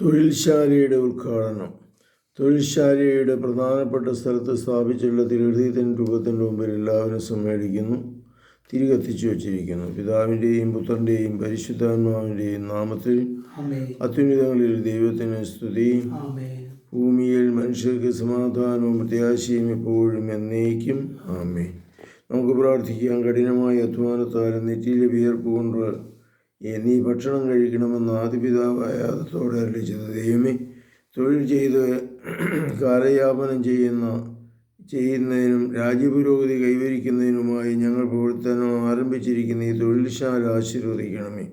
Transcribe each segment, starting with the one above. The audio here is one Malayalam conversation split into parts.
തൊഴിൽശാലയുടെ ഉദ്ഘാടനം. തൊഴിൽശാലയുടെ പ്രധാനപ്പെട്ട സ്ഥലത്ത് സ്ഥാപിച്ചുള്ള തിരുഹൃദയത്തിന്റെ രൂപത്തിന്റെ മുമ്പിൽ എല്ലാവരും സമ്മേളിക്കുന്നു. തിരികത്തിച്ചു വച്ചിരിക്കുന്നു. പിതാവിന്റെയും പുത്രന്റെയും പരിശുദ്ധാത്മാവിന്റെയും നാമത്തിൽ അത്യുന്നതങ്ങളിൽ ദൈവത്തിന് സ്തുതി. ഭൂമിയിൽ മനുഷ്യർക്ക് സമാധാനവും പ്രത്യാശയും എപ്പോഴും എന്നേക്കും. ആമേ നമുക്ക് പ്രാർത്ഥിക്കാം. കഠിനമായ അധ്വാനത്താലും നെറ്റിയിലെ വിയർപ്പ് കൊണ്ട് "ഏ, നീ ഭക്ഷണം കഴിക്കണമെന്ന് ആദിപിതാവായ ആദത്തോടെ അരളിച്ചത് ദൈവമേ തൊഴിൽ ചെയ്ത് കാലയാപനം ചെയ്യുന്ന ചെയ്യുന്നതിനും രാജ്യപുരോഗതി കൈവരിക്കുന്നതിനുമായി ഞങ്ങൾ പ്രവർത്തനം ആരംഭിച്ചിരിക്കുന്ന ഈ തൊഴിൽശാല ആശീർവദിക്കണമേ.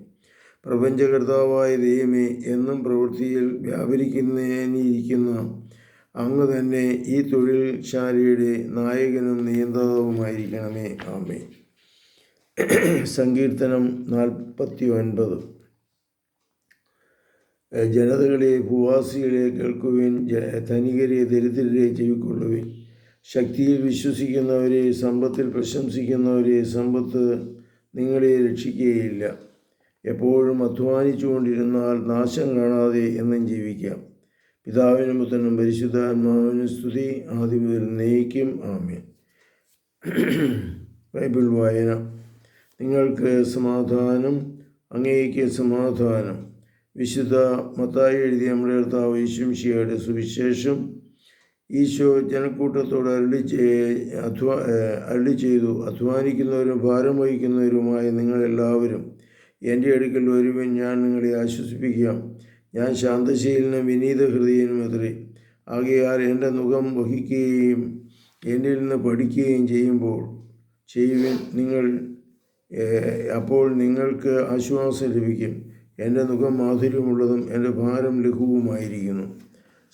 പ്രപഞ്ചകർത്താവായ ദൈവമേ എന്നും പ്രവൃത്തിയിൽ വ്യാപരിക്കുന്നതിനിരിക്കുന്ന അങ്ങ് തന്നെ ഈ തൊഴിൽശാലയുടെ നായകനും നിയന്ത്രണവുമായിരിക്കണമേ ആമേ സങ്കീർത്തനം നാൽപ്പത്തി ഒൻപത് ജനതകളെ ഭൂവാസികളെ കേൾക്കുവിൻ ധനികരെ ദരിദ്രരെ ചെവിക്കൊള്ളുവിൻ ശക്തിയിൽ വിശ്വസിക്കുന്നവരെ സമ്പത്തിൽ പ്രശംസിക്കുന്നവരെ സമ്പത്ത് നിങ്ങളെ രക്ഷിക്കുകയില്ല. എപ്പോഴും അധ്വാനിച്ചുകൊണ്ടിരുന്നാൽ നാശം കാണാതെ എന്നും ജീവിക്കാം. പിതാവിനും പുത്രനും പരിശുദ്ധാത്മാവിനും സ്തുതി ആദ്യം മുതൽ നയിക്കും ആമേൻ. ബൈബിൾ വായന. നിങ്ങൾക്ക് സമാധാനം അങ്ങേക്ക് സമാധാനം. വിശുദ്ധ മത്തായി എഴുതിയ നമ്മുടെ കർത്താവ് ഈശ്വംശിയുടെ സുവിശേഷം ഈശോ ജനക്കൂട്ടത്തോട് അരളി അധ്വാ അരളി ചെയ്തു. അധ്വാനിക്കുന്നവരും ഭാരം വഹിക്കുന്നവരുമായ നിങ്ങളെല്ലാവരും എന്റെ അടുക്കൽ വരുവിൻ ഞാൻ നിങ്ങളെ ആശ്വസിപ്പിക്കാം. ഞാൻ ശാന്തശീലനും വിനീത ഹൃദയനും എതിരെ. ആകയാൽ എന്റെ മുഖം വഹിക്കുകയും എന്നിൽ നിന്ന് പഠിക്കുകയും ചെയ്യുമ്പോൾ ചെയ്യുവിൻ നിങ്ങൾ അപ്പോൾ നിങ്ങൾക്ക് ആശ്വാസം ലഭിക്കും. എന്റെ മുഖം മാധുര്യമുള്ളതും എന്റെ ഭാരം ലഘുവുമായിരിക്കുന്നു.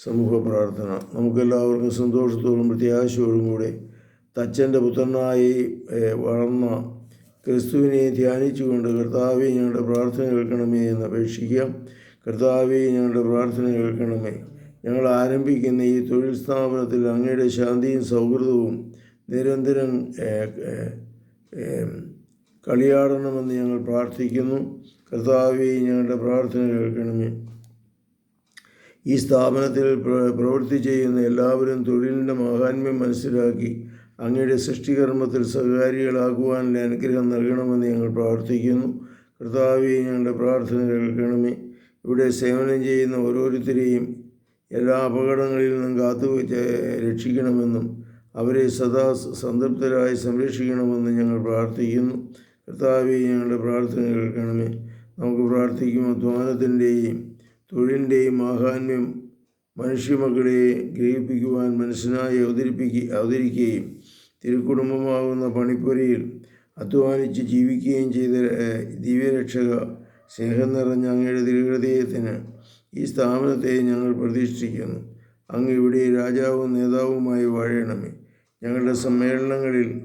സമൂഹ പ്രാർത്ഥന. നമുക്കെല്ലാവർക്കും സന്തോഷത്തോടും പ്രത്യാശയോടും കൂടെ തച്ചന്റെ പുത്രനായി വളർന്ന ക്രിസ്തുവിനെ ധ്യാനിച്ചുകൊണ്ട് കർത്താവെ ഞങ്ങളുടെ പ്രാർത്ഥന കേൾക്കണമേ എന്ന് അപേക്ഷിക്കാം. കർത്താവെ ഞങ്ങളുടെ പ്രാർത്ഥന കേൾക്കണമേ. ഞങ്ങൾ ആരംഭിക്കുന്ന ഈ തൊഴിൽ സ്ഥാപനത്തിൽ അങ്ങയുടെ ശാന്തിയും സൗഹൃദവും നിരന്തരം കളിയാടണമെന്ന് ഞങ്ങൾ പ്രാർത്ഥിക്കുന്നു. കർത്താവെ ഞങ്ങളുടെ പ്രാർത്ഥന കേൾക്കണമേ. ഈ സ്ഥാപനത്തിൽ പ്ര- പ്രവൃത്തി ചെയ്യുന്ന എല്ലാവരും തൊഴിലിന്റെ മഹാന്മ്യം മനസ്സിലാക്കി അങ്ങയുടെ സൃഷ്ടികർമ്മത്തിൽ സഹകാരികളാകുവാനുള്ള അനുഗ്രഹം നൽകണമെന്ന് ഞങ്ങൾ പ്രാർത്ഥിക്കുന്നു. കർത്താവെ ഞങ്ങളുടെ പ്രാർത്ഥന കേൾക്കണമേ. ഇവിടെ സേവനം ചെയ്യുന്ന ഓരോരുത്തരെയും എല്ലാ അപകടങ്ങളിൽ നിന്നും കാത്തു രക്ഷിക്കണമെന്നും അവരെ സദാ സംതൃപ്തരായി സംരക്ഷിക്കണമെന്നും ഞങ്ങൾ പ്രാർത്ഥിക്കുന്നു. കർത്താവെ ഞങ്ങളുടെ പ്രാർത്ഥന കേൾക്കണമേ. നമുക്ക് പ്രാർത്ഥിക്കും. അധ്വാനത്തിന്റെയും തൊഴിലിന്റെയും മാഹാത്മ്യം മനുഷ്യമക്കളെ ഗ്രഹിപ്പിക്കുവാൻ മനസ്സിനായി അവതരിപ്പിക്കുക അവതരിക്കുകയും തിരുക്കുടുംബമാകുന്ന പണിപ്പുരയിൽ അധ്വാനിച്ച് ജീവിക്കുകയും ചെയ്ത ദിവ്യരക്ഷക സ്നേഹം നിറഞ്ഞ അങ്ങയുടെ തിരുഹൃദയത്തിന് ഈ സ്ഥാപനത്തെ ഞങ്ങൾ പ്രതീക്ഷിക്കുന്നു അങ്ങ് ഇവിടെ രാജാവും നേതാവുമായി വാഴണമേ. ഞങ്ങളുടെ സമ്മേളനങ്ങളിൽ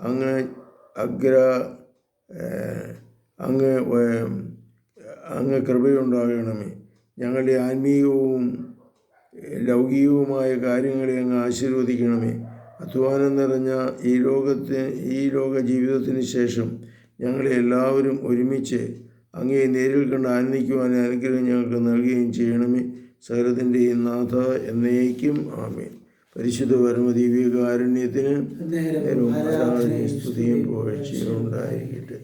അങ്ങ് അഗ്ര അങ്ങ് അങ്ങ് കൃപയുണ്ടാകണമേ. ഞങ്ങളുടെ ആത്മീയവും ലൗകികവുമായ കാര്യങ്ങളെ അങ്ങ് ആശീർവദിക്കണമേ. അധ്വാനം നിറഞ്ഞ ഈ ലോകത്തെ ഈ ലോക ജീവിതത്തിന് ശേഷം ഞങ്ങളെ എല്ലാവരും ഒരുമിച്ച് അങ്ങേ നേരിൽ കണ്ട് ആനന്ദിക്കുവാൻ അനുഗ്രഹം ഞങ്ങൾക്ക് നൽകുകയും ചെയ്യണമേ. സകലത്തിന്റെയും നാഥ എന്നേക്കും. ആമേ പരിശുദ്ധ ആരാധനയും ആരാധനയും സ്തുതിയും പോഴ്ചയും ഉണ്ടായിരിക്കട്ടെ.